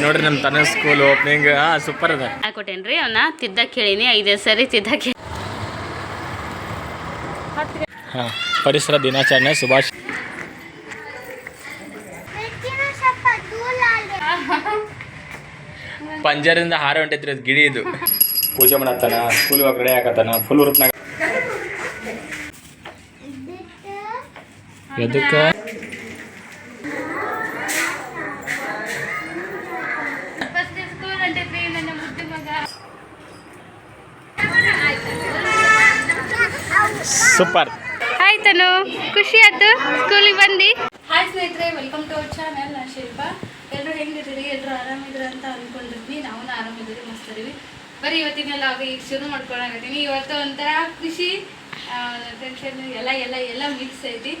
ನೋಡ್ರಿ ನಮ್ಮ ತನ್ನ ಸ್ಕೂಲ್ ಓಪನಿಂಗ್ ಹಾ ಸೂಪರ್ ಅದ. ಹಾಕೊಟ್ಟೇನ್ರಿ? ಅವನ್ನ ತಿದ್ದಕ್ಕೆ ಹೇಳಿನಿ ಐದೇ ಸರಿ ತಿದ್ದಕ್ಕೆ ಹಾ ಪರಿಸರ ದಿನಾಚರಣೆ ಸುಭಾಷ್ ಪಂಜರಿಂದ ಹಾರ ಹೊಂಟೈತ್ರಿ ಅದು ಗಿಡಿ ಇದು. ಪೂಜೆ ಮಾಡತ್ತಾನ ಸ್ಕೂಲ್ ಹೋಗಿ ರೆಡಿ ಹಾಕತ್ತಾನ ಫುಲ್ ಹುರುಪ್ನಾಗ ಎದಕ್ಕೆ ಸೂಪರ್ ಆಯ್ತನು ಖುಷಿ ಆಯ್ತು ಸ್ಕೂಲಿಗೆ ಬಂದು? ಹಾಯ್ ಸ್ನೇಹಿತರೆ. ವೆಲ್ಕಮ್ ಟು ಅವರ್ ಚಾನಲ್ ನಾನು ಶಿಲ್ಪ. ಎಲ್ಲರೂ ಹೆಂಗಿದ್ದೀರಿ? ಎಲ್ಲರೂ ಆರಾಮಿದ್ರು ಅಂತ ಅಂದ್ಕೊಂಡಿದ್ವಿ ನಾವು ಆರಾಮಿದ್ದೀರಿ ಮಸ್ತ್ ಇದೀವಿ. ಬರೀ ಇವತ್ತಿನೆಲ್ಲ ಆಗ ಈಗ ಶುರು ಮಾಡ್ಕೊಳಕತ್ತೀನಿ ಇವತ್ತು ಒಂಥರ ಖುಷಿ ಟೆನ್ಷನ್ ಎಲ್ಲ ಎಲ್ಲ ಎಲ್ಲ ಮಿಕ್ಸ್ ಐತಿ.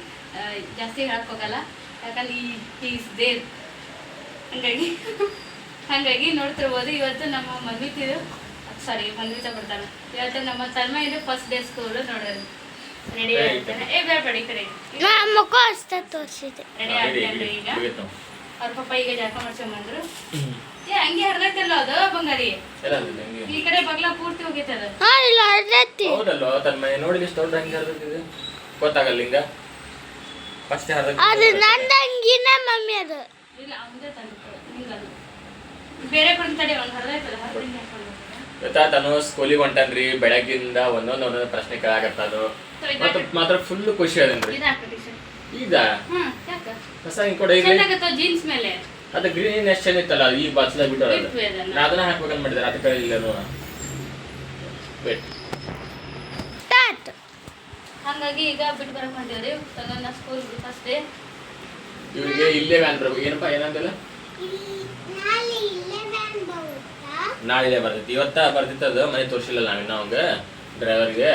ಜಾಸ್ತಿ ಹೇಳಕ್ ಹೋಗಲ್ಲ. ಯಾಕಂದ್ರೆ ಈ ಈಸ್ ದೇರ್ ಹಂಗಾಗಿ ಹಂಗಾಗಿ ನೋಡ್ತಿರ್ಬೋದು. ಇವತ್ತು ನಮ್ಮ ಮದ್ವಿತಿದು ಸಾರಿ ಮನ್ವಿತ ಬರ್ತಾನೆ. ಇವತ್ತು ನಮ್ಮ ತನ್ಮಯದು ಫಸ್ಟ್ ಡೇ ಸ್ಕೂಲು ನೋಡೋದು ರೆಡಿ ಏ ಬೇಡ ಮುಖ ಅಷ್ಟೇ ತೋರಿಸಿದೆ. ರೆಡಿ ಆಗ್ತಾನ್ರಿ ಈಗ ಅವ್ರ ಪಪ್ಪ ಈಗ ಜಳಕ ಮಾಡ್ಸ್ಕೊಂಬಂದ್ರು ಏ ಹಂಗೆ ಹರ್ದೈತಲ್ಲ ಅದು ಬಂಗಾರಿ? ಈ ಕಡೆ ಬಗ್ಲ ಪೂರ್ತಿ ಹೋಗೈತೆ ಅದು. ಹಾ ಇಲ್ಲ ಅರ್ಧತ್ತಿ ಹೌದಲ್ಲೋ ತನ್ನ ಮನೆ ನೋಡಿ ಎಷ್ಟು ದೊಡ್ಡ ಹಂಗೆ ಹರಿದಿದೆ ಗೊತ್ತಾಗಲ್ಲ ಹಿಂಗ ಫಸ್ಟ್ ಹರಿದ ಅದು ನಂದ ಅಂಗಿನ ಮಮ್ಮಿ ಅದು. ಇಲ್ಲ ತಂದು ಬೇರೆ ಕೊಂಡು ತಡಿ ಅವ್ನು ಹರ್ದೈತಲ್ಲ ಹರ್ದಿಂಗ್ ಹಾಕೊಂಡು ಗೊತ್ತಾ ತಾನು ಸ್ಕೂಲಿಗೆ ಹೊಂಟನ್ರಿ ಬೆಳಗ್ಗಿಂದ ಒಂದೊಂದ್ ಒಂದೊಂದು ಪ್ರಶ್ನೆ ಕೇಳಾಕತ್ತಾನು. ಮತ್ತೆ ಮಾತ್ರ ಫುಲ್ ಖುಷಿ ಅದನ್ರಿ ಇದು ಟಿ ಶರ್ಟ್ ಈಗ ಹೊಸ ಹಿಂಗ್ ಕೊಡ ಈಗ ಜೀನ್ಸ್ ಮೇಲೆ? ಅದು ಗ್ರೀನ್ ಎಷ್ಟು ಚೆಂದ ಇತ್ತಲ್ಲ ಈ ಬಾಚ್ಲಾಗ ಬಿಟ್ಟು ಅದನ್ನ. ನಾ ಅದನ್ನ ಹಾಕ್ಬೇಕಂತ ಮಾಡಿದ್ರೆ ಅದಕ್ಕೆ ಇಲ್ಲ ನೋಡ. ವೇಟ್ ಸ್ಟಾರ್ಟ್ ಹಂಗಾಗಿ ಈಗ ಬಿಟ್ಟು ಬರಕ್ ಬಂದೇವ್ರಿ ಸ್ಕೂಲ್ ಫಸ್ಟ್ ಡೇ. ಇವ್ರಿಗೆ ಇಲ್ಲೇ ವ್ಯಾನ್ ಬರ್ಬೇಕು ಏನಪ್ಪ ಏನಂತಿಲ್ಲ ನಾಳೆ ಇಲ್ಲೇ ವ್ಯಾನ್ ಬರುತ್ತಾ ನಾಳೆ ಬರ್ತೈತಿ ಇವತ್ತ ಅದು ಮನೆ ತೋರಿಸಿಲ್ಲ ನಾವಿನ್ನ ಅವಂಗ ಡ್ರೈವರ್ಗೆ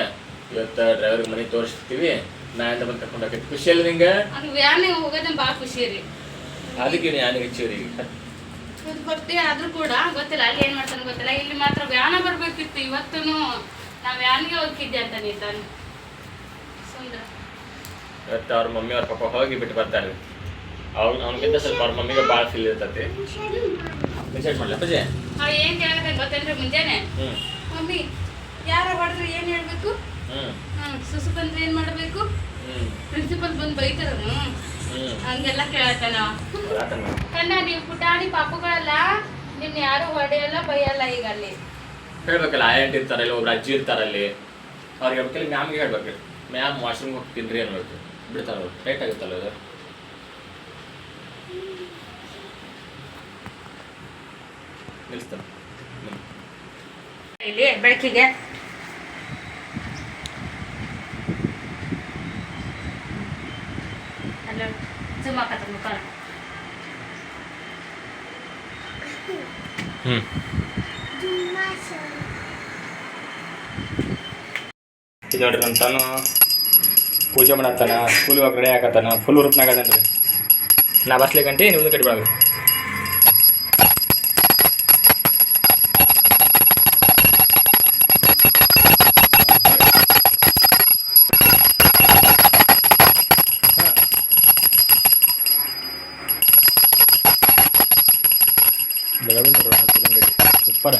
ಇವತ್ತ ಡ್ರೈವರ್ಗೆ ಮನೆ ತೋರಿಸ್ತೀವಿ. ನಾಳೆ ಬಂದು ಕರ್ಕೊಂಡು ಹೋಗೈತಿ ಖುಷಿ ಅಲ್ಲ ನಿಂಗೆ? ಹಂಗ ವ್ಯಾನ್ ಹೋಗೋದ್ ಭಾಳ ಖುಷಿ ರೀ. ಅದಕ್ಕೆ ನೀವು ಯಾನಿಗೆ ಇವತ್ತು ಬರ್ತೀವಿ ಆದ್ರೂ ಕೂಡ ಗೊತ್ತಿಲ್ಲ ಅಲ್ಲಿ ಏನ್ ಮಾಡ್ತಾನೆ ಗೊತ್ತಿಲ್ಲ. ಇಲ್ಲಿ ಮಾತ್ರ ವ್ಯಾನ ಬರ್ಬೇಕಿತ್ತು ಇವತ್ತು ನಾವ್ ವ್ಯಾನ್ಗೆ ಹೋಗ್ತಿದ್ದೆ ಅಂತ ನೀತಾನು ಸುಂದ್ರ. ಇವತ್ತು ಅವ್ರ ಮಮ್ಮಿ ಅವ್ರ ಪಪ್ಪ ಹೋಗಿ ಬಿಟ್ಟು ಬರ್ತಾರೆ. ಅವ್ರು ಅವ್ನಿಗಿಂತ ಸ್ವಲ್ಪ ಅವ್ರ ಮಮ್ಮಿಗೆ ಭಾಳ ಫೀಲ್ ಇರ್ತೈತಿ. ಮೆಸೇಜ್ ಮಾಡ್ಲಾ? ಪೂಜೆ? ಅವ ಏನ್ ಕೇಳಕತ್ತೆ ಗೊತ್ತೇನ್ರಿ ಮುಂಜಾನೆ? ಮಮ್ಮಿ ಯಾರ ಹೊಡೆದ್ರು ಏನು ಹೇಳಬೇಕು? ಸುಸು ಬಂದ್ರೆ ಏನು ಮಾಡಬೇಕು? ಪ್ರಿನ್ಸಿಪಲ್ ಬಂದು ಬೈತಾರ ಹ್ಞೂ ಹಂಗೆಲ್ಲ ಕೇಳತ್ತಾನ. ಕಣ್ಣ ನೀವು ಪುಟಾಣಿ ಪಾಪುಗಳಲ್ಲ ನಿನ್ನ ಯಾರು ಹೊಡೆಯಲ್ಲ ಬೈಯಲ್ಲ ಈಗ ಅಲ್ಲಿ. ಹೇಳ್ಬೇಕಲ್ಲ ಆಯಂಟ್ ಇರ್ತಾರಲ್ಲ ಒಬ್ರು ಅಜ್ಜಿ ಇರ್ತಾರಲ್ಲಿ. ಅವ್ರಿಗೆ ಹೇಳ್ಬೇಕಲ್ಲ ಮ್ಯಾಮ್ಗೆ ಹೇಳ್ಬೇಕು. ಮ್ಯಾಮ್ ವಾಶ್ರೂಮ್ಗೆ ಹೋಗ್ತೀನಿ ರೀ ಅನ್ಬೇಕು ಬಿಡ್ತಾರ ರೈಟ್ ಆಗುತ್ತಲ್ಲ ಅದು? ಇಲ್ಲಿ ಬೆಳಕಿಗೆ. ಹ್ಞೂ ನೋಡ್ರಿ ತಾನು ಪೂಜೆ ಮಾಡತ್ತಾನ ಸ್ಕೂಲ್ ಹೋಗಿ ರೆಡಿ ಆಗತ್ತಾನ ಫುಲ್ ಹುರುಪ್ನಾಗ ಅದನ್ರಿ. ನಾ ಬಸ್ಲಿ ಗಂಟೆ ನೀವು ಕಟ್ಟಿ ಬಿಡೋದು ಬೆಳಗಿನ ಗಂಟೆ ಸೂಪರ್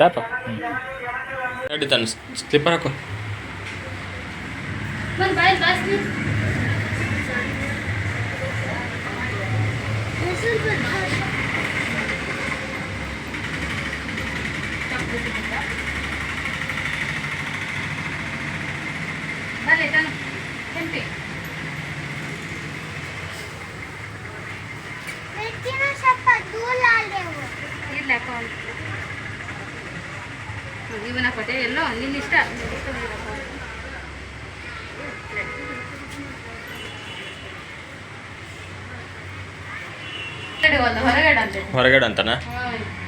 ಆತಾಪ ರೆಡಿ ತಾನು ಸ್ಲಿಪ್ಪರ್ ಹಾಕು ಬಂದ್ ಬಾಯ್ ಬಾಸ್ ಬರಲಿ ತಾನು ಕೆಂಪಿ ಸ್ವಲ್ಪ ದೂರ ಅಲ್ಲೇವು ಇಲ್ಲ ಅಕೌಂಟ್ ಇವನ ಕೊಟ್ಟೆ ಎಲ್ಲೋ ನಿನ್ನ ಇಷ್ಟ ನಿನ್ನ ಇಷ್ಟ ನೀನು account. ಹೊರಗಡೆ ಹೋದ, ಹೊರಗಡೆ ಅಂತೆ ಹೊರಗಡೆ ಅಂತಾನ?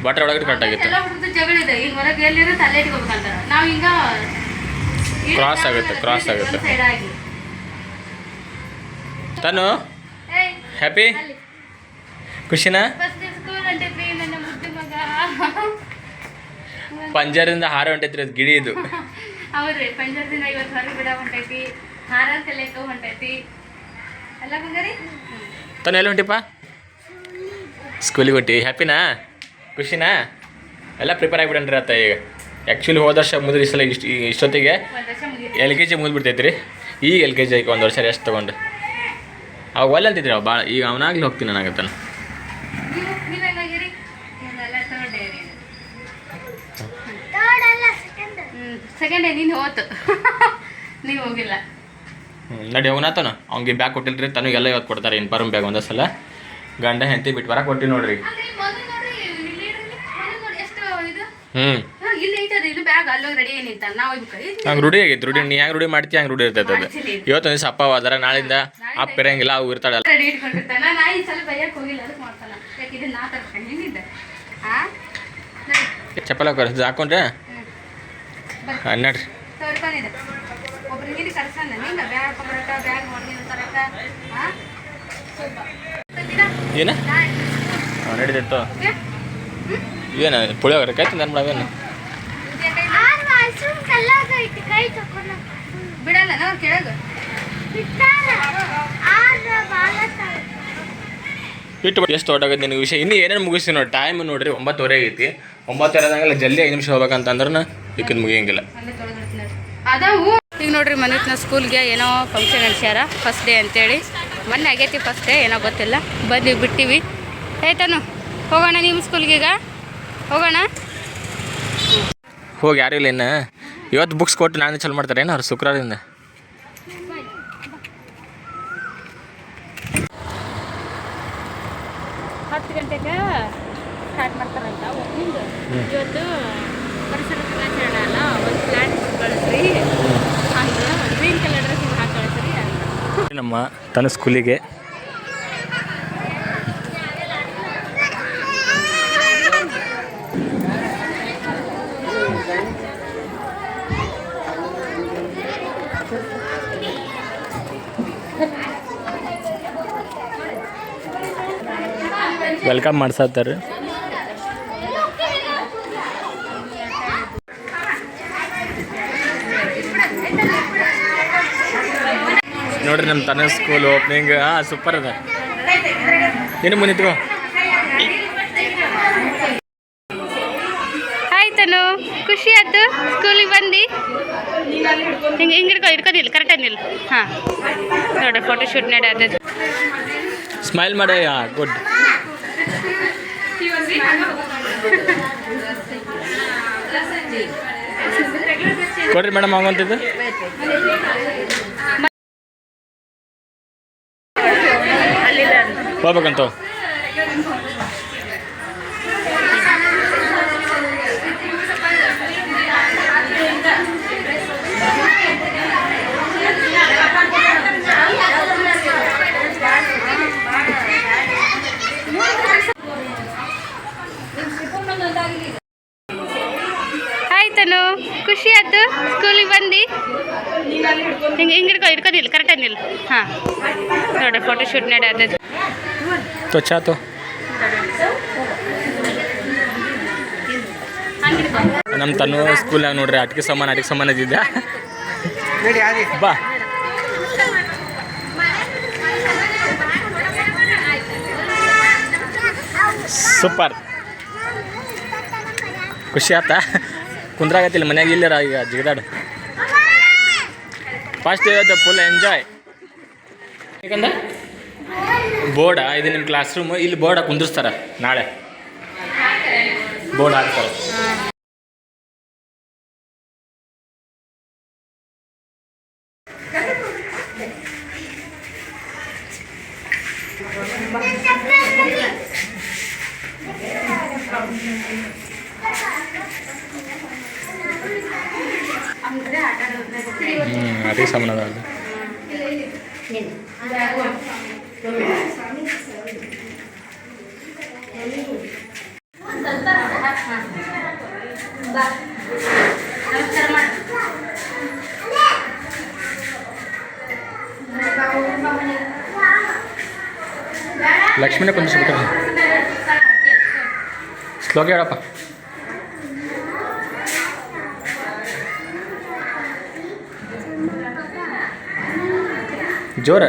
ಬಾಟ್ರೆ ಒಳಗಡೆ ಕಟ್ ಆಗಿತ್ತು. ಎಲ್ಲ ಹುಡುಗ್ರು ಜಗಳ ಇದೆ. ಈಗ ಹೊರಗೆ ಎಲ್ಲಿರೋ ತಲೆ ಇಟ್ಕೋಬೇಕಂತಾರ ನಾವ್ ಈಗ Cross ಆಗುತ್ತೆ, cross ಆಗುತ್ತೆ. ಸೈಡ್ ಆಗಿ. ತಾನು? ಏಯ್, ಹ್ಯಾಪಿ ಅಲ್ಲಿ. ಖುಷಿನಾ? First day school ಹೊಂಟೈತ್ರಿ, ನನ್ನ ಮುದ್ದು ಮಗ. ಪಂಜರಿಂದ ಹಾರ ಹೊಂಟೈತ್ರಿ ಅದು ಗಿಡಿ ಇದು. ಹೌದ್ರಿ ಪಂಜಾಬ್ದಿಂದ ಇವತ್ತು ಹೊರಗೆ ಬಿಡ ಹೊಂಟೈತಿ. ಹಾರ ಕಲಿಯಕ ಹೊಂಟೈತಿ. ಅಲ್ಲ ಬಂಗಾರಿ? ತನ್ನ ಎಲ್ಲಿ ಹೊಂಟಿಪ್ಪ? ಸ್ಕೂಲಿಗೆ ಹೊಟ್ಟಿ ಹ್ಯಾಪಿನಾ? ಖುಷಿನಾ? ಎಲ್ಲ ಪ್ರಿಪೇರ್ ಆಗಿಬಿಡನ್ರಿ ಅತ್ತ ಈಗ. ಆ್ಯಕ್ಚುಲಿ ಹೋದ ವರ್ಷ ಮುದ್ರಿ ಸಲ ಇಷ್ಟು ಇಷ್ಟೊತ್ತಿಗೆ ಎಲ್ ಕೆ ಜಿ ಮುಗಿದ್ಬಿಡ್ತೈತೆ ರೀ ಈಗ ಎಲ್ ಕೆ ಜಿ ಆಯ್ಕೆ ಒಂದು ವರ್ಷ ರೆಸ್ಟ್ ತೊಗೊಂಡು. ಅವಾಗ ಒಲ್ಲೆ ಅಂತಿದ್ರಿ ಅವ ಭಾಳ ಈಗ ಅವನಾಗ್ಲಿ ಹೋಗ್ತೀನಿ ನನಗತ್ತಾನ ಸೆಕೆಂಡ್ ಸೆಕೆಂಡ್ ನೀನು ಹೋತು ನೀವು ಹೋಗಿಲ್ಲ ನಡಿ ಹೋಗ್ನಾತನ ಅವ್ನಿಗೆ ಬ್ಯಾಗ್ ಕೊಟ್ಟಿಲ್ರಿ ತನಗೆಲ್ಲ ಇವತ್ತು ಕೊಡ್ತಾರೆ ಇನ್ಫಾರ್ಮ್ ಬ್ಯಾಗ್ ಒಂದೇ ಸಲ. ಗಂಡ ಹೆಂಡತಿ ಬಿಟ್ಟು ಬರಕ್ಕೆ ಕೊಟ್ಟಿ ನೋಡ್ರಿ. ಅಂದ್ರೆ ಹ್ಞೂ ಹಂಗೆ ರೂಢಿ ಆಗೈತೆ ರೂಢಿ. ನೀ ಹೆಂಗೆ ರೂಢಿ ಮಾಡ್ತಿ ಹಂಗೆ ರೂಢಿ ಇರ್ತೈತೆ ಅದು. ಇವತ್ತು ಒಂದು ಸಪ್ಪ ಅಪ್ಪ ಹೋದಾರ ನಾಳಿಂದ ಅಪ್ಪ ಇರಂಗಿಲ್ಲ ಅವು ಇರ್ತಾಳಲ್ಲ. ಚಪ್ಪಲ ಕರ್ಸ್ ಹಾಕೊಂಡ್ರೆ? ನಡ್ರಿ. ಒಬ್ರಿಗೆ ಕರ್ಸಣ್ಣ ಬ್ಯಾಗ್ ಬ್ಯಾಗ್ ತರಕ ಏನ? ಹಾಂ ನಡೀತಿತ್ತು. ಏನು ಪುಳಿಯೋಗರೆ? ಕೈ ಕೈ ತಕೊಂಡು ಬಿಡಲ್ಲ ನಾವು ಕೆಳಗ. ಇಟ್ಟು ಎಷ್ಟು ಹೊರಟಾಗತ್ತೆ ನಿನಗೆ ವಿಷಯ. ಇನ್ನೂ ಏನೇನು ಮುಗಿಸ್ತೀನಿ ನೋಡಿ ಟೈಮ್ ನೋಡ್ರಿ ಒಂಬತ್ತುವರೆ ಐತಿ ಒಂಬತ್ತುವರೆ ಆದಂಗೆಲ್ಲ ಜಲ್ದಿ ಐದು ನಿಮಿಷ ಹೋಗ್ಬೇಕಂತಂದ್ರೆ ಇಕ್ಕಿನ ಮುಗಿಯಂಗಿಲ್ಲ ಈಗ ನೋಡ್ರಿ ಮನಿತ್ನ ಸ್ಕೂಲ್ಗೆ ಏನೋ ಫಂಕ್ಷನ್ ನಡೆಸ್ಯಾರ ಫಸ್ಟ್ ಡೇ ಅಂತೇಳಿ. ಮೊನ್ನೆ ಆಗೈತಿ ಫಸ್ಟ್ ಏನೋ ಗೊತ್ತಿಲ್ಲ. ಬಂದು ಬಿಟ್ಟಿವಿ. ಆಯ್ತಾನು ಹೋಗೋಣ ನಿಮ್ಮ ಸ್ಕೂಲ್ಗೆ ಈಗ? ಹೋಗೋಣ? ಹೋಗಿ ಯಾರು ಇಲ್ಲ ಇನ್ನು. ಇವತ್ತು ಬುಕ್ಸ್ ಕೊಟ್ಟು ನಾನು ಚಲೋ ಮಾಡ್ತಾರೆ. ಏನು ಅವ್ರು ಶುಕ್ರವಾರದಿಂದ? ಹತ್ತು ಗಂಟೆಗೆ ಸ್ಟಾರ್ಟ್ ಮಾಡ್ತಾರಂತ ಓಪನಿಂಗ್ ಇವತ್ತು ಪರಿಸರ ದಿನಾಚರಣೆ ಅಲ್ಲ ಒಂದು ಪ್ಲ್ಯಾನ್ ಕಳಿಸ್ರಿ ಹಂಗೆ ಗ್ರೀನ್ ಕಲರ್ ಡ್ರೆಸ್ ನಮ್ಮ ತನ್ನ ಸ್ಕೂಲಿಗೆ. ವೆಲ್ಕಮ್ ಮಾಡ್ಸತ್ತಾರೆ ನೋಡ್ರಿ ನಮ್ಮ ತನ್ನ ಸ್ಕೂಲ್ ಓಪನಿಂಗ್ ಹಾಂ ಸೂಪರ್ ಅದ. ಏನು ಮುಂದೆ ನಿಂತ್ಕೋ. ಆಯ್ತನು ಖುಷಿ ಆಯ್ತು? ಸ್ಕೂಲಿಗೆ ಬಂದು? ಹಿಂಗೆ ಹಿಂಗೆ ಹಿಡ್ಕೊ ಹಿಡ್ಕೋದಿಲ್ಲ ಕರೆಕ್ಟ್ ನಿಲ್ಲ. ಹಾಂ. ನೋಡ್ರಿ ಫೋಟೋ ಶೂಟ್ ನಡೆ ಅದ. ಸ್ಮೈಲ್ ಮಾಡಿ ಗುಡ್ ಕೊಡ್ರಿ ಮೇಡಮ್ ಹಂಗಂತಿದ್ದು ಹೋಗ್ಬೇಕಂತ ಆಯ್ತನು ಖುಷಿ ಆಯ್ತು? ಸ್ಕೂಲಿಗೆ ಬಂದು? ಹಿಂಗೆ ಹಿಂಗೆ ಹಿಡ್ಕೊ ಹಿಡ್ಕೋದಿಲ್ಲ ಕರೆಕ್ಟಾಗಿ ನಿಲ್. ಹಾಂ. ನೋಡಿ ಫೋಟೋ ಶೂಟ್ ನಡೆ ಅದ ತೋ ನಮ್ಮ ತನು ಸ್ಕೂಲ್ನಾಗ ನೋಡ್ರಿ, ಆಟಿಕೆ ಸಾಮಾನು ಆಟಿಕೆ ಸಾಮಾನು ಇದ್ದಿದ್ದೆ ಬಾ. ಸೂಪರ್. ಖುಷಿ ಆತ. ಕುಂದ್ರಾಗತ್ತಿಲ್ಲ, ಮನ್ಯಾಗ ಇಲ್ಲರ ಈಗ ಜಿಗದಾಡು. ಫಸ್ಟ್ ಇವತ್ತು ಫುಲ್ ಎಂಜಾಯ್ ಯಾಕಂದ್ರೆ ಬೋರ್ಡ ಇದು ನಿಮ್ಮ ಕ್ಲಾಸ್ ರೂಮ್ ಇಲ್ಲಿ ಬೋರ್ಡ ಕುಂದಿರ್ಸ್ತಾರ ನಾಳೆ. ಬೋರ್ಡ್ ಹಾಕ್ತಾರೆ. ಅದೇ ಸಾಮಾನು ಅದ ಅಲ್ಲಿ. ಲಕ್ಷ್ಮಿನ ಕುಂದಿಸ್ಬಿಟ್ರೆ ಸ್ಲೋಗ ಹೇಳಪ್ಪ ಜೋರ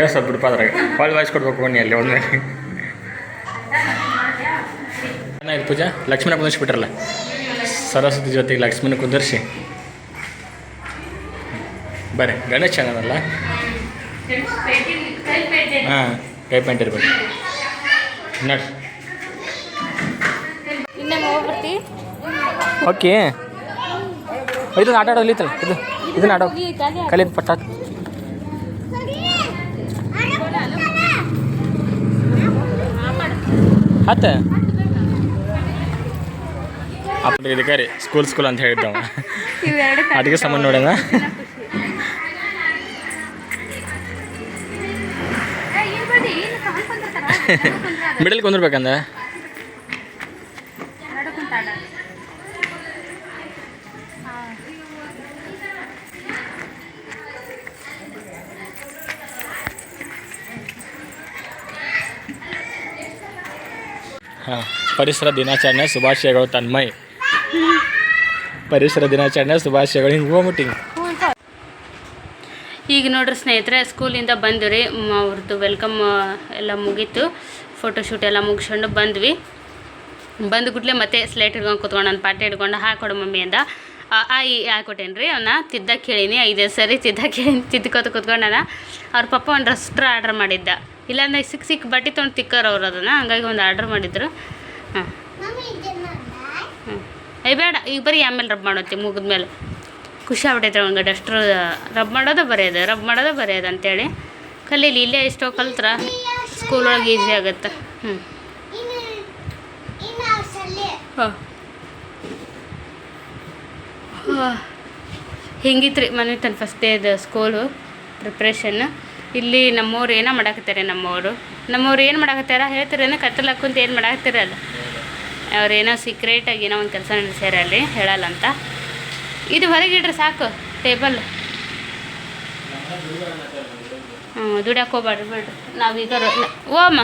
ಕೇಳಿಸ ಬಿಡಪ್ಪ ಅದ್ರಾಗ. ಒಳ್ಳೆ ವಾಯ್ಸ್ ಕೊಡ್ಬೇಕು ಬನ್ನಿ ಅಲ್ಲಿ ಒಮ್ಮೆ. ಚೆನ್ನಾಗಿದೆ ಪೂಜಾ? ಲಕ್ಷ್ಮೀನ ಕುಂದಿರ್ಸ್ಬಿಟ್ರಲ್ಲ? ಸರಸ್ವತಿ ಜೊತೆಗೆ ಲಕ್ಷ್ಮೀನ ಕುಂದರ್ಸಿ. ಬರ್ರಿ ಗಣೇಶ್ ಚೆನ್ನಾಗಲ್ಲ ಹಾಂ ಕೈ ಪ್ಯಾಂಟ್ ಇರ್ಬೇಕು. ನಡ್ ಓಕೆ. ಇದನ್ನ ಆಟ ಆಡೋದು ಇದು ಇದನ್ನ ಆಡೋ ಕಲಿ ಪಟ್ಟ ಹತ್ತ ಅಪ್ಪ ಇದಕ್ಕೆ ರೀ ಸ್ಕೂಲ್ ಸ್ಕೂಲ್ ಅಂತ ಹೇಳಿದ್ದವ. ಅದಕ್ಕೆ ಸಂಬಂಧ ನೋಡ್ಯಾನ ಮಿಡಲ್ ಕುಂದಿರ್ಬೇಕಂದ ಹಾಂ, ಪರಿಸರ ದಿನಾಚರಣೆ ಶುಭಾಶಯಗಳು ತನ್ಮಯ್. ಪರಿಸರ ದಿನಾಚರಣೆ ಶುಭಾಶಯಗಳು, ಹಿಂಗೆ ಹೋಗ್ಬಿಟ್ಟಿಂಗ್ ಈಗ ನೋಡ್ರಿ ಸ್ನೇಹಿತರೆ, ಸ್ಕೂಲಿಂದ ಬಂದ್ವಿ ಅವ್ರದ್ದು ವೆಲ್ಕಮ್ ಎಲ್ಲ ಮುಗೀತು. ಫೋಟೋಶೂಟ್ ಎಲ್ಲ ಮುಗಿಸ್ಕೊಂಡು ಬಂದ್ವಿ. ಬಂದ ಮತ್ತೆ ಸ್ಲೇಟ್ ಹಿಡ್ಕೊಂಡು ಕುತ್ಕೊಂಡು ನನ್ನ ಪಾಠ ಹಿಡ್ಕೊಂಡು ಹಾಕೊಡು ಮಮ್ಮಿ ಅಂದ. ಆ ಈ ಹಾಕೊಟ್ಟೇನಿ ರೀ ಅವನ್ನ ತಿದ್ದಕ್ಕೆ ಕೇಳೀನಿ, ಐದೇ ಸರಿ ತಿದ್ದಕ್ಕೆ ತಿದ್ಕೋತ ನಾನು ಅವ್ರ ಪಪ್ಪ ಒಂದು ರಸ್ಟ್ರ ಆರ್ಡ್ರ್ ಮಾಡಿದ್ದ. ಇಲ್ಲಾಂದ್ರೆ ಸಿಕ್ಕ ಸಿಕ್ಕ ಬಟ್ಟೆ ತೊಗೊಂಡು ತಿಕ್ಕೋರು ಅವ್ರು ಅದನ್ನು ಹಂಗಾಗಿ ಒಂದು ಆರ್ಡ್ರ್ ಮಾಡಿದ್ರು. ಹಾಂ. ಹಾಂ. ಏ ಬೇಡ ಈಗ ಬರೀ ಆಮೇಲೆ ರಬ್ ಮಾಡೋತಿ ಮುಗಿದ್ಮೇಲೆ ಖುಷಿ ಆಗ್ಬಿಟ್ಟೈತೆ ಅವ್ನಿಗೆ ಡಸ್ಟ್ರ್ ರಬ್ ಮಾಡೋದು ಬರೆಯೋದು ರಬ್ ಮಾಡೋದು ಬರೆಯೋದು ಅಂತೇಳಿ. ಕಲೀಲಿ ಇಲ್ಲೇ ಎಷ್ಟೋ ಕಲ್ತ್ರ. ಸ್ಕೂಲ್ ಒಳಗೆ ಈಸಿ ಆಗುತ್ತೆ. ಹ್ಞೂ ಹಾಂ. ಹಿಂಗಿತ್ತು ರೀ ಮನೆ ತನ್ನ ಫಸ್ಟ್ ಡೇದು ಸ್ಕೂಲು ಪ್ರಿಪ್ರೇಷನ್ ಇಲ್ಲಿ ನಮ್ಮವ್ರು ಏನೋ ಮಾಡಾಕತ್ತಾರೆ ನಮ್ಮವರು? ನಮ್ಮವ್ರು ಏನು ಮಾಡಾಕತ್ತಾರ? ಹೇಳ್ತೀರೇನೋ ಕತ್ತಲು ಕುಂತ ಏನು ಮಾಡಾಕತ್ತೀರಲ್ಲ ಅವ್ರೇನೋ ಸೀಕ್ರೆಟಾಗಿ ಏನೋ ಒಂದು ಕೆಲಸ ನಡೆಸ್ಯಾರ ಅಲ್ಲಿ, ಹೇಳಲ್ಲ ಅಂತ. ಇದು ಹೊರಗಿಡ್ರಿ ಸಾಕು ಟೇಬಲ್ ಹ್ಞೂ ದುಡ್ಯಾಕೆ ಹೋಗ್ಬೇಡ್ರಿ ಬಿಡ್ರಿ. ನಾವೀಗ ಓ ಅಮ್ಮ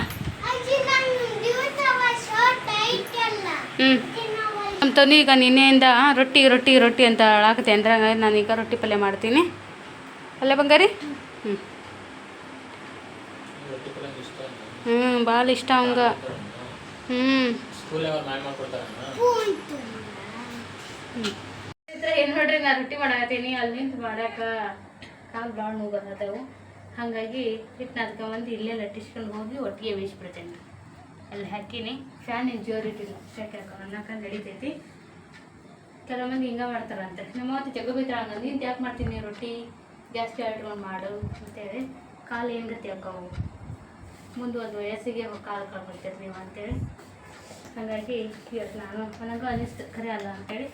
ಹ್ಞೂ ನಮ್ಮ ತನು ಈಗ ನಿನ್ನೆಯಿಂದ ರೊಟ್ಟಿ ರೊಟ್ಟಿ ರೊಟ್ಟಿ ಅಂತ ಹೇಳಾಕತ್ತೆ ಅಂದ್ರೆ ನಾನು ನಾನೀಗ ರೊಟ್ಟಿ ಪಲ್ಯ ಮಾಡ್ತೀನಿ. ಅಲ್ಲ ಬಂಗಾರಿ? ಹ್ಞೂ ಹ್ಞೂ ಭಾಳ ಇಷ್ಟ ಅವಂಗ. ಹ್ಞೂ ಏನು ನೋಡ್ರಿ ನಾ ರೊಟ್ಟಿ ಮಾಡಾಕತ್ತೀನಿ. ನಿಂತು ಮಾಡಾಕ ಕಾಲು ಭಾಳ ನೋವು ಹಾಗಾಗಿ ಹಿಟ್ಟು ನಾದ್ಕೊಂಬಂದು ಇಲ್ಲೇ ಲಟ್ಟಿಸ್ಕೊಂಡು ಹೋಗಿ ಒಟ್ಟಿಗೆ ಬೇಯಿಸ್ಬಿಡ್ತೇನೆ. ಅಲ್ಲಿ ಹಾಕಿನಿ. ಫ್ಯಾನ್ ಜೋರಿಟ್ಟಿಲ್ಲ ಶಾಖೆ ಹಾಕೊಂಡು ನಡೀತೈತಿ. ಮಂದಿ ಹಿಂಗೆ ಮಾಡ್ತಾರಂತೆ. ನಮ್ಮ ಮತ್ತೆ ಜಗ ಬೈತಾಳ ನೀನು ಯಾಕೆ ಮಾಡ್ತೀನಿ ರೊಟ್ಟಿ? ಜಾಸ್ತಿ ಆಡ್ಕೊಂಡು ಮಾಡು ಅಂತೇಳಿ. ಕಾಲು ಏನು ಗತಿ ಹಾಕವು ಮುಂದೆ ಒಂದು ವಯಸ್ಸಿಗೆ ಕಾಲು ಕಳ್ಕೊಳ್ತೀರಿ ನೀವು ಅಂತೇಳಿ. ಹಾಗಾಗಿ ಇವತ್ತು ನಾನು ನನಗೂ ಅನಿಸ್ತು ಖರೆ ಅಲ್ಲ ಅಂತೇಳಿ.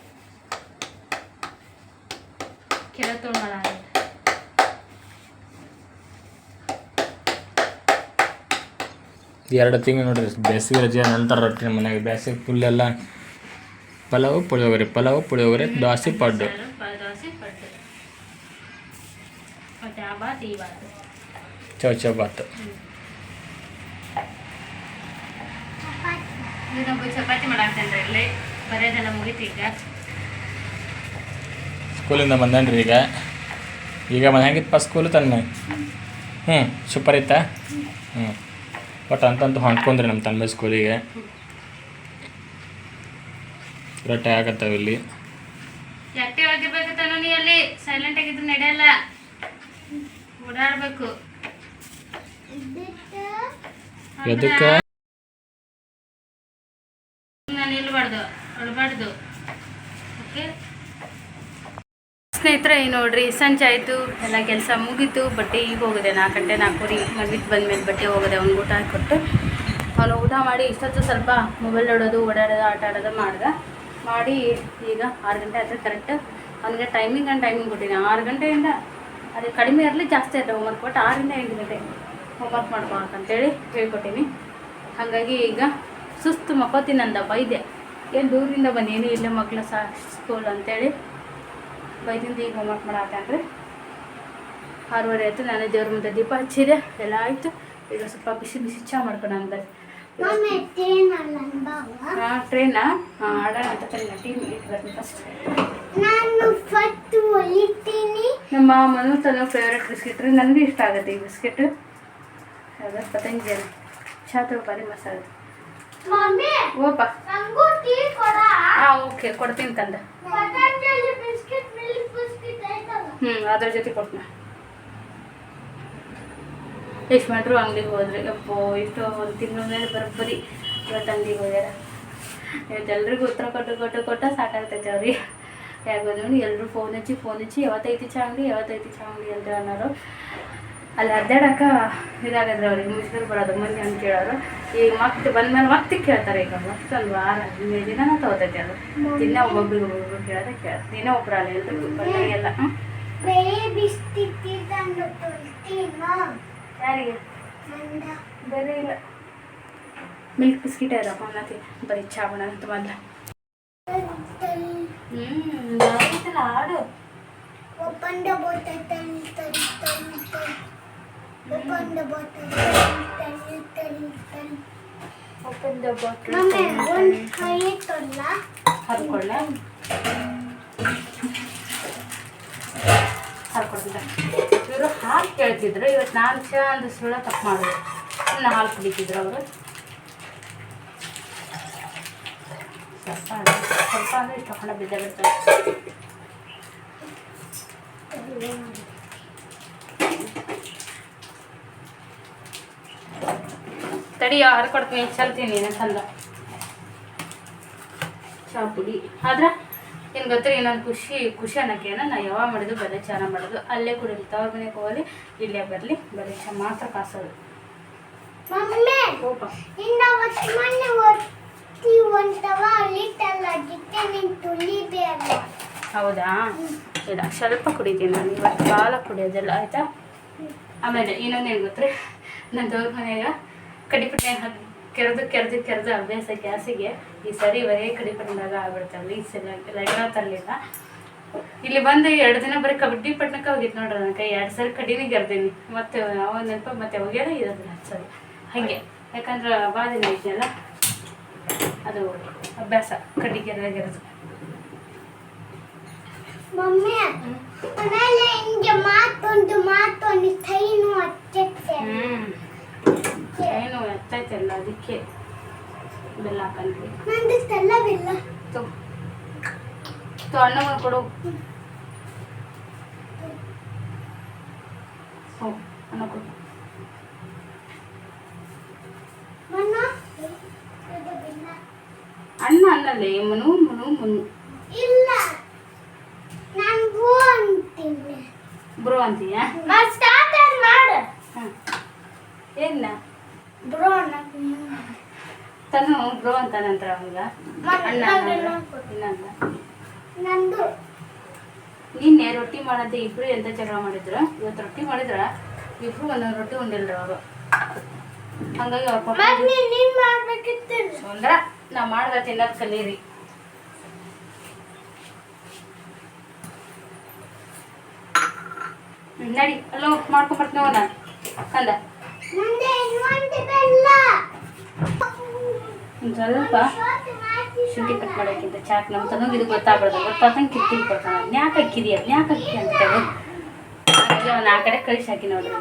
ಕೆಳ ತೊಗೊಂಡು ಎರಡು ತಿಂಗಳು ನೋಡ್ರಿ ಬೇಸಿಗೆ ರಜೆ ನಂತರ ರೊಟ್ಟಿ ಮನೆಯಾಗ ಬೇಸಿಗೆ ಫುಲ್ ಎಲ್ಲ ಪಲಾವು ಪುಳಿಯೋಗರೆ ಪಲಾವು ಪುಳಿಯೋಗರೆ ದೋಸೆ ಪಡ್ಡು. ಆ ಬಾತ್ ಬಾತು ಇನ್ನೊಬ್ಬ ಚಪಾತಿ ಮಾಡಾಕ್ತೇನೆ ಇಲ್ಲಿ ಬರೆಯೋದೆಲ್ಲ ಮುಗೀತು ಈಗ. ಸ್ಕೂಲಿಂದ ಬಂದನ್ರಿ ಈಗ. ಈಗ ಮನೆ ಹೆಂಗಿತ್ತಪ್ಪ ಸ್ಕೂಲು ತನ್ನ. ಹ್ಞೂ ಸೂಪರ್ ಇತ್ತಾ? ಹ್ಞೂ ಬಟ್ ಅಂತಂತೂ ಹೊಂಟ್ಕೊಂಡ್ರಿ ನಮ್ಮ ತನ್ಮೆ ಸ್ಕೂಲಿಗೆ. ರೊಟ್ಟೆ ಆಗತ್ತವ ಇಲ್ಲಿ. ಆಕ್ಟಿವ್ ಆಗಿರ್ಬೇಕು ತಾನು ನೀ ಅಲ್ಲಿ. ಸೈಲೆಂಟ್ ಆಗಿದ್ರೆ ನಡೆಯಲ್ಲ. ಓಡಾಡ್ಬೇಕು. ಎದಕ್ಕೆ ಅಳ್ಬಾರ್ದು. ಓಕೆ ಸ್ನೇಹಿತರೆ, ಈ ನೋಡ್ರಿ, ಸಂಜೆ ಆಯಿತು. ಎಲ್ಲ ಕೆಲಸ ಮುಗೀತು. ಬಟ್ಟೆ ಈಗ ಹೋಗಿದೆ. ನಾಲ್ಕು ಗಂಟೆ ನಾಲ್ಕೂರಿ ಮಗಿಟ್ಟು ಬಂದ್ಮೇಲೆ ಬಟ್ಟೆ ಹೋಗಿದೆ. ಅವ್ನಿಗೆ ಊಟ ಹಾಕ್ಕೊಟ್ಟು ಅವನು ಊಟ ಮಾಡಿ ಇಷ್ಟೊತ್ತು ಸ್ವಲ್ಪ ಮೊಬೈಲ್ ನೋಡೋದು, ಓಡಾಡೋದು, ಆಟ ಆಡೋದು ಮಾಡ್ದೆ. ಮಾಡಿ ಈಗ ಆರು ಗಂಟೆ ಆದರೆ ಕರೆಕ್ಟ್ ಅವನಿಗೆ ಟೈಮಿಂಗ್ ಆ್ಯಂಡ್ ಟೈಮಿಂಗ್ ಕೊಟ್ಟಿದ್ದೆ ಆರು ಗಂಟೆಯಿಂದ ಅದೇ ಕಡಿಮೆ ಇರಲಿ, ಜಾಸ್ತಿ ಇರ್ತದೆ ಹೋಮ್ವರ್ಕ್ ಕೊಟ್ಟು ಆರರಿಂದ ಎಂಟು ಗಂಟೆ ಹೋಮ್ವರ್ಕ್ ಮಾಡ್ಕೊಳಕ್ಕಂತೇಳಿ ಹೇಳ್ಕೊಟ್ಟೀನಿ. ಹಾಗಾಗಿ ಈಗ ಸುಸ್ತು ಮಕ್ಕೋತೀನಿ ನಂದ ಬೈದೆ ಏನು ದೂರಿಂದ ಬಂದೀನಿ ಇಲ್ಲೇ ಮಕ್ಳ ಸಾ ಸ್ಕೂಲ್ ಅಂತೇಳಿ ಬೈದಿಂದ ಈಗ ಹೋಮ್ವರ್ಕ್ ಮಾಡಾಕಂದ್ರೆ ಆರೂವರೆ ಆಯಿತು ನಾನು ದೇವ್ರ ಮುಂದೆ ದೀಪ ಹಚ್ಚಿದೆ ಎಲ್ಲ ಆಯಿತು. ಈಗ ಸ್ವಲ್ಪ ಬಿಸಿ ಬಿಸಿ ಚಾ ಮಾಡ್ಕೊಂಡು ಅಂದ್ರೆ. ಹಾಂ ಟ್ರೈನಾ ಹಾಂ ಆಡೋಣ ಅಂತ ಕರೀನ ಟೀಮ್ ಬರ್ತೀನಿ ಫಸ್ಟ್ ನಮ್ಮ ಮನು ತನ್ನ ಫೇವ್ರೆಟ್ ಬಿಸ್ಕೆಟ್ ರೀ ನನಗೂ ಇಷ್ಟ ಆಗುತ್ತೆ ಈ ಬಿಸ್ಕೆಟ್. ಅದು ಪತಂಜಲಿ. ಚಹಾ ಪರಿ ಮಸಾಲೆ ಓಪ. ಓಕೆ ಕೊಡ್ತೀನಿ ತಂದೆ. ಹ್ಞೂ ಅದ್ರ ಜೊತೆ ಕೊಟ್ನಾ ಎಷ್ಟು ಅಂಗಡಿಗೆ ಹೋದ್ರಿ ಅಪ್ಪೋ ಇಷ್ಟು ಒಂದು ತಿಂಗಳ ಮೇಲೆ ಬರೋಬ್ಬರಿ ಇವತ್ತು ಅಂಗಡಿಗೆ ಹೋಗ್ಯಾರ. ಇವತ್ತು ಎಲ್ರಿಗೂ ಉತ್ತರ ಕೊಟ್ಟು ಕೊಟ್ಟು ಕೊಟ್ಟ ಸಾಕಾಗ್ತೈತೆ ಅವ್ರಿಗೆ. ಯಾಕೆ ನೋಡಿ ಎಲ್ಲರೂ ಫೋನ್ ಹಚ್ಚಿ ಫೋನ್ ಹಚ್ಚಿ ಯಾವತ್ತೈತಿ ಚಾ ಅಂಗಡಿ ಯಾವತ್ತೈತಿ ಚಾ ಅಂಗಡಿ ಅಂತ ಅನ್ನೋರು. ಅಲ್ಲಿ ಅಡ್ಡಾಡಕ ಇದಾಗದ್ರೆ ಅವ್ರಿಗೆ ಮುಸ್ಲಿರು ಬರೋದು ಮಂದಿ ಅಂತ ಕೇಳೋರು. ಈಗ ಮತ್ತೆ ಬಂದ್ಮೇಲೆ ಮತ್ತೆ ಕೇಳ್ತಾರೆ ಈಗ. ಮತ್ತೊಂದು ವಾರ ಹದಿನೈದು ದಿನ ತಗೋತೈತೆ ಅದು. ದಿನ ಒಬ್ಬೊಬ್ರಿಗೆ ಒಬ್ಬೊಬ್ರು ಕೇಳೋದೆ ಕೇಳ ದಿನ ಒಬ್ಬರಲ್ಲ ಎಲ್ರಿಗೂ ಬಂದಾಗೆಲ್ಲ ಬೇರೆ ಬಿಸ್ಕೆಟ್ ತಂದು ತೊಳ್ತೀನೋ ಯಾರಿಗೆ? ನಂದ. ಬೇರೆ ಇಲ್ಲ. ಮಿಲ್ಕ್ ಬಿಸ್ಕಿಟ್ ಇರಪ್ಪ ಅನ್ನತಿ ಬರೀ ಚಾ ಮಾಡೋಣ ಅಂತ ಮೊದಲ ಹ್ಞೂ ಆಡು Open the bottle, turn, turn, turn. Open the bottle, turn, turn, try it ಇವರು ಹಾಲು ಕೇಳ್ತಿದ್ರು. ಇವತ್ತು ನಾನು ಚಾ ಒಂದು ಸುಳ್ಳ ತಪ್ಪು ಮಾಡಿದ್ರು. ಸುಮ್ಮನೆ ಹಾಲು ಕುಡಿತಿದ್ರು ಅವರು. ಸ್ವಲ್ಪ ಸ್ವಲ್ಪ ಅಂದರೆ ತಗೊಂಡು ಬಿದ್ದ ಬಿಡ್ತಾರೆ ತಡಿ ಹರ್ಕೊಡ್ತೀನಿ ಚಲ್ತೀನಿ ಚಂದ. ಚಹಾ ಪುಡಿ. ಆದ್ರೆ ಏನು ಗೊತ್ತಿರಿ ಇನ್ನೊಂದು ಖುಷಿ ಖುಷಿ ಅನ್ನೋಕೆ ಏನೋ ನಾ ಯಾವಾಗ ಮಾಡಿದ್ರು ಬರೀ ಚಾರ ಮಾಡೋದು. ಅಲ್ಲೇ ಕುಡಿಲಿ ತವ್ರ ಮನೆಗೆ ಹೋಗಲಿ ಇಲ್ಲೇ ಬರಲಿ ಬರೀ ಚಾ ಮಾತ್ರ ಕಾಸೋದು. ಹೌದಾ? ಇಲ್ಲ ಸ್ವಲ್ಪ ಕುಡಿತೀನಿ ನಾನು ಇವತ್ತು ಕಾಲ ಕುಡಿಯೋದಿಲ್ಲ ಆಯಿತಾ? ಆಮೇಲೆ ಇನ್ನೊಂದೇನು ಗೊತ್ತ್ರಿ ನನ್ನ ತವ್ರ ಮನೆಯಾಗ ಕಡಿಪಟ್ಟೆ ಹಾಕಿ ಕೆರೆದು ಕೆರೆದು ಕೆರೆದು ಅಭ್ಯಾಸ ಗ್ಯಾಸಿಗೆ ಈ ಸರಿ ಬರೀ ಕಡಿಪಟ್ಟಿದಾಗ ಆಗ್ಬಿಡ್ತಾವಲ್ಲ ಈ ಸಲ ಲೈನ ತರಲಿಲ್ಲ. ಇಲ್ಲಿ ಬಂದು ಎರಡು ದಿನ ಬರೀ ಕಬಡ್ಡಿ ಪಟ್ಟಣಕ್ಕೆ ಹೋಗಿತ್ತು ನೋಡ್ರಿ ನನ್ನ ಕೈ ಎರಡು ಸರಿ ಕಡಿನೇ ಗೆರ್ದೀನಿ ಮತ್ತೆ ಅವ ನೆನಪ ಮತ್ತೆ ಹೋಗ್ಯಾರ ಇರೋದಿಲ್ಲ ಸರಿ. ಹಾಗೆ ಯಾಕಂದ್ರೆ ಭಾಳ ದಿನ ಐತಲ್ಲ ಅದು ಅಭ್ಯಾಸ ಕಡ್ಡಿ ಗೆರೆ ಗೆರೆದು ಮಮ್ಮಿ ಮನೇಲಿ ಹಿಂಗೆ ಮಾತೊಂದು ಮಾತೊಂದು ಕೈನು ಹಚ್ಚತ್ತೆ ಏನು ಎತ್ತೈತಲ್ಲ ಅದಕ್ಕೆ ಬೆಲ್ಲ ಹಾಕಂದ್ವಿ. ನಂದು ತಲ್ಲವಿಲ್ಲ ತೊ ತೊ ಅಣ್ಣ ಕೊಡು. ಹೋ ಅಣ್ಣ ಕೊಡು. ಅಣ್ಣ ಅನ್ನಲ್ಲೇ ಮನು ಮನು ಮನು. ಇಲ್ಲ. ನನಗೂ ಅಂತೀನಿ. ಬ್ರೋ ಅಂತೀಯ ಮತ್ತೆ ಸ್ಟಾರ್ಟ್ ಮಾಡು ಹ್ಞೂ ಏನ ಬ್ರೋ ತನು ಬ್ರೋ ಅಂತ ನಿನ್ನೆ ರೊಟ್ಟಿ ಮಾಡದ್ದೆ ಇಬ್ರು ಎಂತ ಜಗಳ ಮಾಡಿದ್ರು? ಇವತ್ತು ರೊಟ್ಟಿ ಮಾಡಿದ್ರ? ಇಬ್ರು ಒಂದೊಂದು ರೊಟ್ಟಿ ಉಂಡಿಲ್ರಿ ಅವರು. ಹಂಗಾಗಿ ಅವ್ರ ನೀನ್ ನೀನ್ ಅಂದ್ರ ನಾ ಮಾಡ್ದ ತಿನ್ನೋದು ಕಲೀರಿ. ನಡಿ ಅಲ್ಲೋ ಮಾಡ್ಕೊಂಬರ್ತೀನಿ ಹೋಗೋಣ ಅಂದ. ಒಂದ್ ಸ್ವಲ್ಪ ಶುಂಠಿ ಕಟ್ ಮಾಡೋಕ್ಕಿಂತ ಚಾಕ್ ನಮ್ಮ ತನಗೆ ಇದು ಗೊತ್ತಾಗ್ಬಾರ್ದು. ಗೊತ್ತಾದಂಗೆ ಕಿತ್ತಿ ಕೊಡ್ತಾನೆ. ನ್ಯಾಕ ಅಕ್ಕಿದಿ ಅದು ನ್ಯಾಕ ಅಕ್ಕಿ ಅಂತೇಳಿ ಹಾಗಾಗಿ ಅವ್ನು ಆ ಕಡೆ ಕಳಿಸಿ ಹಾಕಿ ನೋಡ್ರಿ.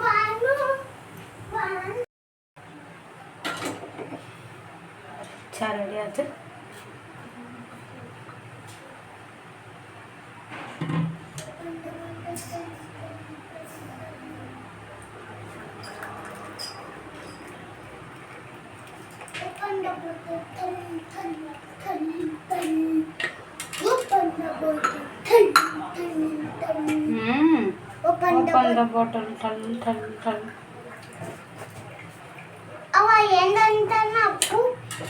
ಚಾ ರೆಡಿ ಆಯ್ತು Open the bottle, turn, turn, turn, turn. Open the bottle, turn, turn, turn. ಹ್ಞೂ Open the open the bottle. Bottle ಟಲ್ ಟಲ್ ಟಲ್ ಅವ ಏನಂತಾನ ಅಪ್ಪು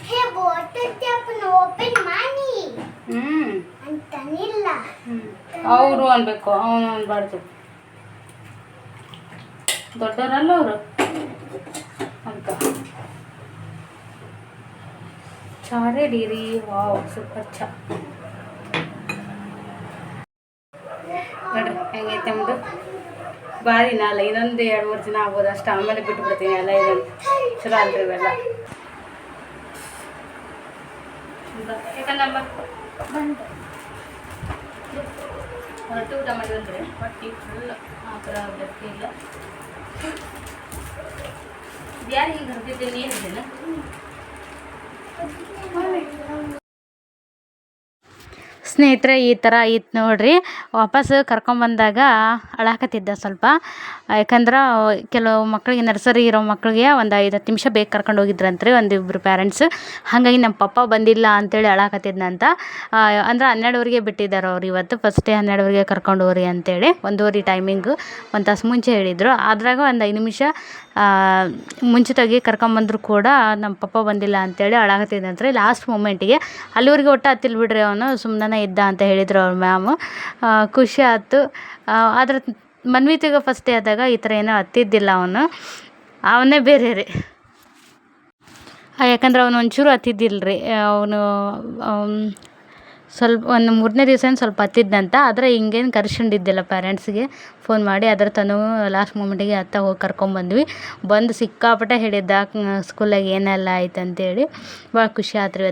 ಹೇ ಬಾಟಲ್ ಕ್ಯಾಪ್ನ ಓಪನ್ ಮಾಡಿ ಹ್ಞೂ ಅಂತಾನಿಲ್ಲ ಹ್ಞೂ ಅವರು ಅನ್ಬೇಕು ಅವನು ಅನ್ಬಾರ್ದು ದೊಡ್ಡವರಲ್ಲ ಅವರು ಚಾರೆ ಡೀರಿ, ವಾವ್, ಸೂಪರ್ ಚಾ. ನೋಡ್ರಿ, ಹೆಂಗೈತೆ ನಮ್ಮದು ಭಾರಿ ನಾಲ, ಇನ್ನೊಂದು ಎರಡು, ಮೂರು ದಿನ ಆಗ್ಬೋದು ಅಷ್ಟು. ಆಮೇಲೆ ಬಿಟ್ಟು ಬಿಡ್ತೀನಿ, ಎಲ್ಲ ಇದೊಂದು ಚಲೋ ಅಲ್ರಿ ಇವೆಲ್ಲ. ಯಾಕಂದಮ್ಮ ಹೊರಟು ಊಟ ಹೊಟ್ಟಿ ಫುಲ್ ಆ ಥರ ಇಲ್ಲ. ಯಾರು ಹಿಂಗೆ ಹರಿದಿದ್ದೆ ನೀರು ಹರಿದೇನ ಸ್ನೇಹಿತರೆ, ಈ ಥರ ಇತ್ತು ನೋಡ್ರಿ. ವಾಪಸ್ ಕರ್ಕೊಂಬಂದಾಗ ಅಳಾಕತ್ತಿದ್ದ ಸ್ವಲ್ಪ. ಯಾಕಂದ್ರೆ, ಕೆಲವು ಮಕ್ಕಳಿಗೆ ನರ್ಸರಿ ಇರೋ ಮಕ್ಕಳಿಗೆ ಒಂದು ಐದು ಹತ್ತು ನಿಮಿಷ ಬೇಗ ಕರ್ಕೊಂಡು ಹೋಗಿದ್ರಂತ್ರಿ ಒಂದಿಬ್ಬರು ಪ್ಯಾರೆಂಟ್ಸ್ ಹಾಗಾಗಿ ನಮ್ಮ ಪಪ್ಪ ಬಂದಿಲ್ಲ ಅಂತೇಳಿ ಅಳಾಕತ್ತಿದ್ನಂತ. ಅಂದ್ರೆ ಹನ್ನೆರಡುವರೆಗೆ ಬಿಟ್ಟಿದ್ದಾರೆ ಅವ್ರು ಇವತ್ತು. ಫಸ್ಟೇ ಹನ್ನೆರಡುವರೆಗೆ ಕರ್ಕೊಂಡು ಹೋಗ್ರಿ ಅಂತೇಳಿ ಒಂದೂವರೆ ಟೈಮಿಂಗು ಒಂದು ತಾಸು ಮುಂಚೆ ಹೇಳಿದರು. ಅದ್ರಾಗ ಒಂದು ಐದು ನಿಮಿಷ ಮುಂಚಿತವಾಗಿ ಕರ್ಕೊಂಬಂದ್ರು ಕೂಡ ನಮ್ಮ ಪಪ್ಪ ಬಂದಿಲ್ಲ ಅಂತೇಳಿ ಅಳಾಕತ್ತಿದ್ದಂತ್ರಿ ಲಾಸ್ಟ್ ಮೂಮೆಂಟಿಗೆ ಅಲ್ಲಿವರೆಗೆ ಒಟ್ಟು ಹತ್ತಿಲ್ಲ ಬಿಡ್ರಿ ಅವನು ಸುಮ್ಮನೆ ಇದ್ದ ಅಂತ ಹೇಳಿದರು ಅವ್ರ ಮ್ಯಾಮು ಖುಷಿ ಆಯ್ತು. ಆದ್ರೆ ಮನ್ವಿತಿಗೆ ಫಸ್ಟ್ ಡೇ ಆದಾಗ ಈ ಥರ ಏನೋ ಹತ್ತಿದ್ದಿಲ್ಲ ಅವನು. ಅವನೇ ಬೇರೆ ರೀ. ಯಾಕಂದ್ರೆ ಅವನು ಒಂಚೂರು ಹತ್ತಿದ್ದಿಲ್ಲ ರೀ ಅವನು ಸ್ವಲ್ಪ ಒಂದು ಮೂರನೇ ದಿವಸ ಸ್ವಲ್ಪ ಹತ್ತಿದ್ದಂತ ಆದರೆ ಹಿಂಗೇನು ಕರ್ಸ್ಕೊಂಡಿದ್ದಿಲ್ಲ ಪೇರೆಂಟ್ಸಿಗೆ ಫೋನ್ ಮಾಡಿ ಅದ್ರ ತನೂ ಲಾಸ್ಟ್ ಮೂಮೆಂಟಿಗೆ ಅತ್ತ ಹೋಗಿ ಕರ್ಕೊಂಬಂದ್ವಿ ಬಂದು ಸಿಕ್ಕಾಪಟ್ಟೆ ಹೇಳಿದ್ದ ಸ್ಕೂಲಾಗ ಏನೆಲ್ಲ ಆಯ್ತು ಅಂತೇಳಿ ಭಾಳ ಖುಷಿ ಆತ್ರಿ